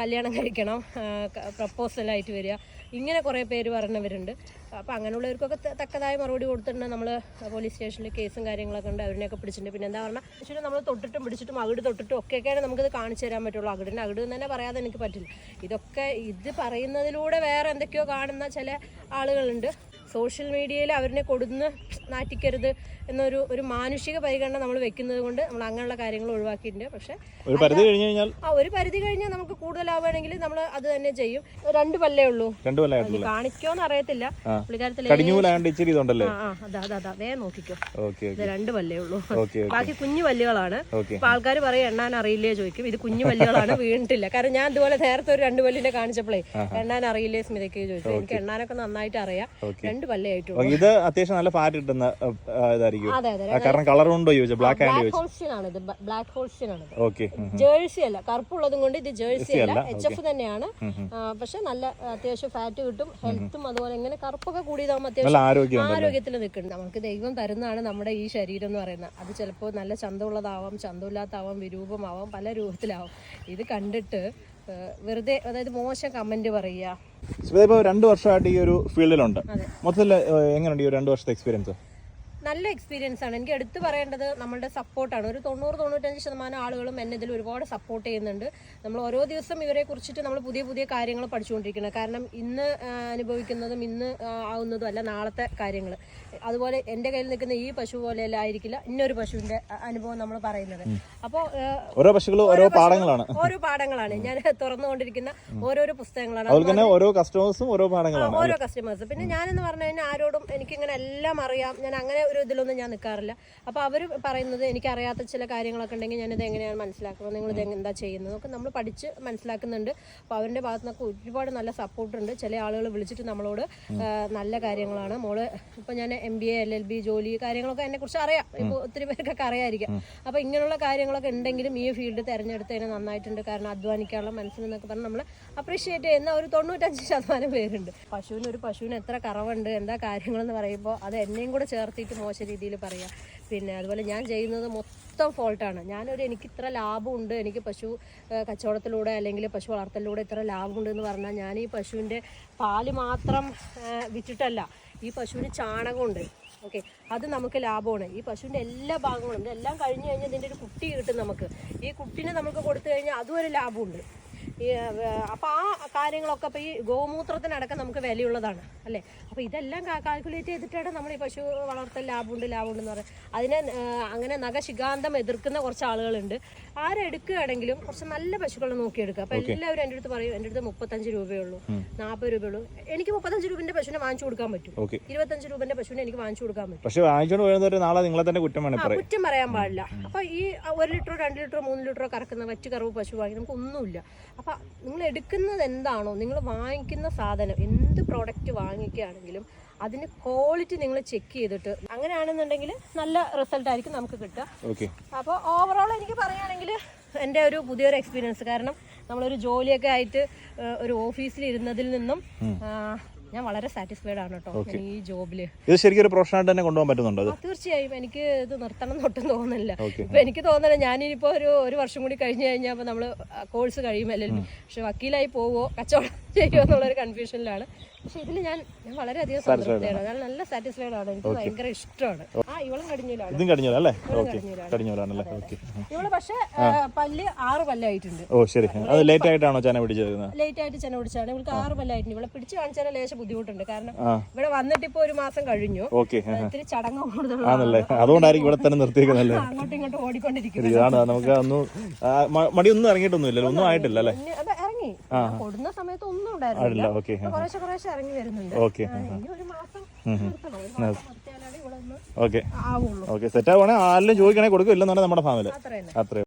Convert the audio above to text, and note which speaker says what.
Speaker 1: കല്യാണം കഴിക്കണം പ്രപ്പോസലായിട്ട് വരിക. ഇങ്ങനെ കുറേ പേര് പറഞ്ഞവരുണ്ട്. അപ്പോൾ അങ്ങനെയുള്ളവർക്കൊക്കെ തക്കതായ മറുപടി കൊടുത്തിട്ടുണ്ട്. നമ്മൾ പോലീസ് സ്റ്റേഷനിൽ കേസും കാര്യങ്ങളൊക്കെ ഉണ്ട്. അവരിനെയൊക്കെ പിടിച്ചിട്ടുണ്ട്. പിന്നെ എന്താ പറഞ്ഞാൽ പക്ഷേ നമ്മൾ തൊട്ടിട്ടും പിടിച്ചിട്ടും അകിട് തൊട്ടിട്ടും ഒക്കെയൊക്കെയാണ് നമുക്കിത് കാണിച്ചു തരാൻ പറ്റുള്ളൂ. അകിടിന്റെ അകിട് തന്നെ പറയാതെ എനിക്ക് പറ്റില്ല. ഇതൊക്കെ ഇത് പറയുന്നതിലൂടെ വേറെ എന്തൊക്കെയോ കാണുന്ന ചില ആളുകളുണ്ട്. സോഷ്യൽ മീഡിയയിൽ അവരിനെ കൊടുന്ന് നാറ്റിക്കരുത് എന്നൊരു ഒരു മാനുഷിക പരിഗണന നമ്മൾ വെക്കുന്നത് കൊണ്ട് നമ്മൾ അങ്ങനെയുള്ള കാര്യങ്ങൾ ഒഴിവാക്കിയിട്ടുണ്ട്. പക്ഷേ
Speaker 2: ഒരു പരിധി കഴിഞ്ഞ് കഴിഞ്ഞാൽ
Speaker 1: ആ ഒരു പരിധി കഴിഞ്ഞാൽ നമുക്ക് കൂടുതലാവുകയാണെങ്കിൽ നമ്മൾ അത് തന്നെ ചെയ്യും. രണ്ട് പല്ലേ ഉള്ളൂ.
Speaker 2: രണ്ട് പല്ലേ
Speaker 1: കാണിക്കോന്ന് അറിയത്തില്ല. പുള്ളിക്കാരത്തിൽ അതാ നോക്കിക്കോ. രണ്ട് പല്ലേ ഉള്ളൂ. ബാക്കി കുഞ്ഞു പല്ലുകളാണ് ഇപ്പൊ ആൾക്കാർ പറയും എണ്ണാൻ അറിയില്ലേ? ചോദിക്കും. ഇത് കുഞ്ഞു പല്ലുകളാണ് വീണിട്ടില്ല. കാരണം ഞാൻ ഇതുപോലെ നേരത്തെ ഒരു രണ്ട് പല്ലിന്റെ കാണിച്ചപ്പോഴേ എണ്ണാൻ അറിയില്ലേ? സ്മിതയ്ക്ക് ചോദിച്ചു. എനിക്ക് എണ്ണാനൊക്കെ നന്നായിട്ട് അറിയാം. രണ്ട് പല്ലേ ആയിട്ടുള്ളൂ.
Speaker 2: ഇത് അത്യാവശ്യം നല്ല ഫാറ്റ് കിട്ടുന്ന ഇതായിരിക്കും. കാരണം കളർ ഉണ്ടോ ചോദിച്ചു? ബ്ലാക്ക് ആൻഡ്
Speaker 1: ബ്ലാക്ക്
Speaker 2: ചോദിച്ചു?
Speaker 1: ആണ് ഇത്. ബ്ലാക്ക് ഹോൾസ്റ്റ്യൻ ആണ്
Speaker 2: ഓക്കെ
Speaker 1: ജേഴ്സി അല്ല. കറുപ്പുള്ളതും കൊണ്ട് ഇത് ജേഴ്സി അല്ല. എച്ച് എഫ് തന്നെയാണ്. പക്ഷെ നല്ല അത്യാവശ്യം ഫാറ്റ് കിട്ടും. ഹെൽത്തും അതുപോലെ ഇങ്ങനെ കറുപ്പൊക്കെ കൂടിയതാകുമ്പോൾ അത്യാവശ്യം ആരോഗ്യത്തിൽ നിൽക്കുന്നുണ്ട്. നമുക്ക് ദൈവം തരുന്നതാണ് നമ്മുടെ ഈ ശരീരം എന്ന് പറയുന്നത്. അത് ചിലപ്പോൾ നല്ല ചന്തമുള്ളതാവാം ചന്തമില്ലാത്താവാം വിരൂപമാവാം പല രൂപത്തിലാവാം. ഇത് കണ്ടിട്ട് വെറുതെ അതായത് മോശം കമന്റ് പറയുക.
Speaker 2: ഇപ്പോൾ രണ്ട് വർഷമായിട്ട് ഈ ഒരു ഫീൽഡിലുണ്ട്. മൊത്തത്തിൽ എങ്ങനെയുണ്ട് ഈ ഒരു രണ്ട് വർഷത്തെ എക്സ്പീരിയൻസ്
Speaker 1: നല്ല എക്സ്പീരിയൻസ് ആണ്. എനിക്ക് എടുത്തു പറയേണ്ടത് നമ്മളുടെ സപ്പോർട്ടാണ് ഒരു തൊണ്ണൂറ് തൊണ്ണൂറ്റഞ്ച് ശതമാനം ആളുകളും എന്നെ ഇതിൽ ഒരുപാട് സപ്പോർട്ട് ചെയ്യുന്നുണ്ട്. നമ്മൾ ഓരോ ദിവസം ഇവരെ കുറിച്ചിട്ട് നമ്മൾ പുതിയ പുതിയ കാര്യങ്ങൾ പഠിച്ചുകൊണ്ടിരിക്കുന്നത് കാരണം ഇന്ന് അനുഭവിക്കുന്നതും ഇന്ന് ആവുന്നതും അല്ല നാളത്തെ കാര്യങ്ങൾ. അതുപോലെ എന്റെ കയ്യിൽ നിൽക്കുന്ന ഈ പശു പോലെയല്ല ആയിരിക്കില്ല ഇന്നൊരു പശുവിന്റെ അനുഭവം നമ്മൾ പറയുന്നത്. അപ്പോൾ
Speaker 2: ഓരോ പശുക്കളും ഓരോ പാഠങ്ങളാണ്.
Speaker 1: ഓരോ പാഠങ്ങളാണ്. ഞാൻ തുറന്നുകൊണ്ടിരിക്കുന്ന ഓരോരോ പുസ്തകങ്ങളാണ്.
Speaker 2: അതുപോലെ തന്നെ ഓരോ കസ്റ്റമേഴ്സും ഓരോ പാഠങ്ങളാണ്
Speaker 1: ഓരോ കസ്റ്റമേഴ്സ് പിന്നെ ഞാനെന്ന് പറഞ്ഞു കഴിഞ്ഞാൽ ആരോടും എനിക്കിങ്ങനെ എല്ലാം അറിയാം. ഞാൻ അങ്ങനെ ഒരു ഇതിലൊന്നും ഞാൻ നിൽക്കാറില്ല അപ്പോൾ അവർ പറയുന്നത് എനിക്കറിയാത്ത ചില കാര്യങ്ങളൊക്കെ ഉണ്ടെങ്കിൽ ഞാനിത് എങ്ങനെയാണ് മനസ്സിലാക്കുന്നത്? നിങ്ങൾ ഇത് എന്താ ചെയ്യുന്നത്? ഒക്കെ നമ്മൾ പഠിച്ച് മനസ്സിലാക്കുന്നുണ്ട്. അപ്പോൾ അവരുടെ ഭാഗത്തു നിന്നൊക്കെ ഒരുപാട് നല്ല സപ്പോർട്ട് ഉണ്ട്. ചില ആളുകൾ വിളിച്ചിട്ട് നമ്മളോട് നല്ല കാര്യങ്ങളാണ്. മോൾ ഇപ്പോൾ ഞാൻ M B A L L B ജോലി കാര്യങ്ങളൊക്കെ എന്നെക്കുറിച്ച് അറിയാം. ഇപ്പോൾ ഒത്തിരി പേർക്കൊക്കെ അറിയായിരിക്കാം. അപ്പോൾ ഇങ്ങനെയുള്ള കാര്യങ്ങളൊക്കെ ഉണ്ടെങ്കിലും ഈ ഫീൽഡ് തിരഞ്ഞെടുത്തതിന് നന്നായിട്ടുണ്ട്. കാരണം അധ്വാനിക്കാനുള്ള മനസ്സിലെന്നൊക്കെ പറഞ്ഞ് നമ്മൾ അപ്രീഷിയേറ്റ് ചെയ്യുന്ന ഒരു തൊണ്ണൂറ്റഞ്ച് ശതമാനം പേരുണ്ട്. പശുവിന് ഒരു പശുവിന് എത്ര കറവുണ്ട് എന്താ കാര്യങ്ങളെന്ന് പറയുമ്പോൾ അത് എന്നെയും കൂടെ ചേർത്തിട്ട് മോശം രീതിയിൽ പറയാം. പിന്നെ അതുപോലെ ഞാൻ ചെയ്യുന്നത് മൊത്തം ഫോൾട്ടാണ്. ഞാനൊരു എനിക്ക് ഇത്ര ലാഭമുണ്ട് എനിക്ക് പശു കച്ചവടത്തിലൂടെ അല്ലെങ്കിൽ പശു വളർത്തലിലൂടെ ഇത്ര ലാഭമുണ്ട് എന്ന് പറഞ്ഞാൽ ഞാൻ ഈ പശുവിന്റെ പാൽ മാത്രം വിറ്റിട്ടല്ല ഈ പശുവിന് ചാണകമുണ്ട്. ഓക്കെ അത് നമുക്ക് ലാഭമാണ്. ഈ പശുവിന്റെ എല്ലാ ഭാഗങ്ങളും ഇതെല്ലാം കഴിഞ്ഞ് കഴിഞ്ഞാൽ ഇതിന്റെ ഒരു കുട്ടി കിട്ടും നമുക്ക്. ഈ കുട്ടീനെ നമുക്ക് കൊടുത്തു കഴിഞ്ഞാൽ അതും ഒരു ലാഭമുണ്ട്. ഈ അപ്പോൾ ആ കാര്യങ്ങളൊക്കെ അപ്പോൾ ഈ ഗോമൂത്രത്തിനടക്കം നമുക്ക് വിലയുള്ളതാണ് അല്ലേ? അപ്പോൾ ഇതെല്ലാം കാൽക്കുലേറ്റ് ചെയ്തിട്ടാണ് നമ്മൾ ഈ പശു വളർത്തൽ ലാഭമുണ്ട് ലാഭമുണ്ട് എന്ന് പറയുന്നത്. അതിനെ അങ്ങനെ നഖശികാന്തം എതിർക്കുന്ന കുറച്ച് ആളുകളുണ്ട്. ആരെടുക്കുകയാണെങ്കിലും കുറച്ച് നല്ല പശുക്കളെ നോക്കിയെടുക്കുക. അപ്പോൾ എല്ലാവരും എന്റെ അടുത്ത് പറയും എന്റെ അടുത്ത് മുപ്പത്തഞ്ച് രൂപയുള്ളൂ നാൽപ്പത് രൂപയുള്ളൂ എനിക്ക് മുപ്പത്തഞ്ച് രൂപന്റെ പശുവിനെ വാങ്ങിച്ചു കൊടുക്കാൻ പറ്റും. ഇരുപത്തഞ്ച് രൂപന്റെ പശുവിനെ എനിക്ക് വാങ്ങിച്ചു കൊടുക്കാൻ പറ്റും.
Speaker 2: പക്ഷെ വരുന്നവർ നാളെ നിങ്ങളെ തന്നെ കുറ്റം വേണേ
Speaker 1: കുറ്റം പറയാൻ പാടില്ല. അപ്പോൾ ഈ ഒരു ലിറ്ററോ രണ്ട് ലിറ്ററോ മൂന്ന് ലിറ്ററോ കറക്കുന്ന വറ്റ് കറവ് പശു വാങ്ങി നമുക്ക് ഒന്നുമില്ല. അപ്പൊ നിങ്ങൾ എടുക്കുന്നത് എന്താണോ നിങ്ങൾ വാങ്ങിക്കുന്ന സാധനം എന്ത് പ്രോഡക്റ്റ് വാങ്ങിക്കുകയാണെങ്കിലും അതിന് ക്വാളിറ്റി നിങ്ങൾ ചെക്ക് ചെയ്തിട്ട് അങ്ങനെയാണെന്നുണ്ടെങ്കിൽ നല്ല റിസൾട്ട് ആയിരിക്കും നമുക്ക് കിട്ടുക. അപ്പോൾ ഓവറോൾ എനിക്ക് പറയുകയാണെങ്കിൽ എന്റെ ഒരു പുതിയൊരു എക്സ്പീരിയൻസ് കാരണം നമ്മളൊരു ജോലിയൊക്കെ ആയിട്ട് ഒരു ഓഫീസിൽ ഇരുന്നതിൽ നിന്നും ഞാൻ വളരെ സാറ്റിസ്ഫൈഡ് ആണ് കേട്ടോ ഈ ജോബിൽ.
Speaker 2: ഇത് ശരിക്കും ഒരു പ്രൊഫഷനായിട്ട് തന്നെ കൊണ്ടുപോകാൻ പറ്റുന്നുണ്ട്
Speaker 1: തീർച്ചയായും. എനിക്ക് ഇത് നിർത്തണം എന്നൊട്ടും തോന്നുന്നില്ല. ഇപ്പൊ എനിക്ക് തോന്നുന്നത് ഞാനിപ്പോ ഒരു ഒരു വർഷം കൂടി കഴിഞ്ഞു കഴിഞ്ഞാൽ നമ്മൾ കോഴ്സ് കഴിയുമല്ലോ പക്ഷെ വക്കീലായി പോവോ കച്ചവടം ചെയ്യുമോ എന്നുള്ളൊരു കൺഫ്യൂഷനിലാണ് പക്ഷെ ഇതിൽ ഞാൻ ഞാൻ വളരെയധികം സംതൃപ്തിയാണ്. നല്ല സാറ്റിസ്ഫൈഡ് ആണ്. എനിക്ക് ഭയങ്കര ഇഷ്ടമാണ്. ആ ഇവളും കടിഞ്ഞൂലാണ്.
Speaker 2: ഇതും കടിഞ്ഞോല അല്ലേ ഓക്കെ
Speaker 1: കടിഞ്ഞൂലാണ്.
Speaker 2: കടിഞ്ഞോലാണല്ലേ? ഓക്കെ
Speaker 1: ഇവൾ പക്ഷെ പല്ല് ആറ് പല്ലായിട്ടുണ്ട്.
Speaker 2: ഓ ശരി. അത് ലേറ്റ് ആയിട്ടാണോ ചെന പിടിച്ചത്
Speaker 1: ലേറ്റ് ആയിട്ട് ചെന പിടിച്ചാണ് ഇവൾക്ക് ആറ് പല്ലായിട്ടുണ്ട്. ഇവളെ പിടിച്ചു കാണിച്ചാൽ ലേശം ബുദ്ധിമുട്ടുണ്ട്. കാരണം ഇവിടെ വന്നിട്ട് ഇപ്പൊ ഒരു മാസം കഴിഞ്ഞു.
Speaker 2: ഓക്കെ
Speaker 1: ഇത്തിരി ചടങ്ങ് കൂടുതലാണ്
Speaker 2: അതുകൊണ്ടായിരിക്കും ഇവിടെ തന്നെ നിർത്തിയേക്കുന്നല്ലേ?
Speaker 1: അങ്ങോട്ടും ഇങ്ങോട്ടും ഓടിക്കൊണ്ടിരിക്കും
Speaker 2: നമുക്ക് ഒന്നും മടി ഒന്നും മടിയൊന്നും ഇറങ്ങിയിട്ടൊന്നും ഇല്ലല്ലോ ഒന്നും ആയിട്ടില്ല അല്ലേ
Speaker 1: ഇറങ്ങി. കൊടുന്ന സമയത്ത് ഒന്നും ഉണ്ടായിരുന്നില്ല. കുറേശ്ശെ കുറേശ്ശെ ഇറങ്ങി വരുന്നുണ്ട്.
Speaker 2: ഓക്കെ.
Speaker 1: ഇനി ഒരു മാസം
Speaker 2: ഓക്കെ.
Speaker 1: ആവുള്ളൂ.
Speaker 2: ഓക്കെ. സെറ്റ് ആവുകയാണെങ്കിൽ ആരെങ്കിലും ചോദിക്കണേ കൊടുക്കും. ഇല്ലെന്നാണ് നമ്മുടെ ഫാമിൽ.
Speaker 1: അത്ര.
Speaker 2: അത്രയും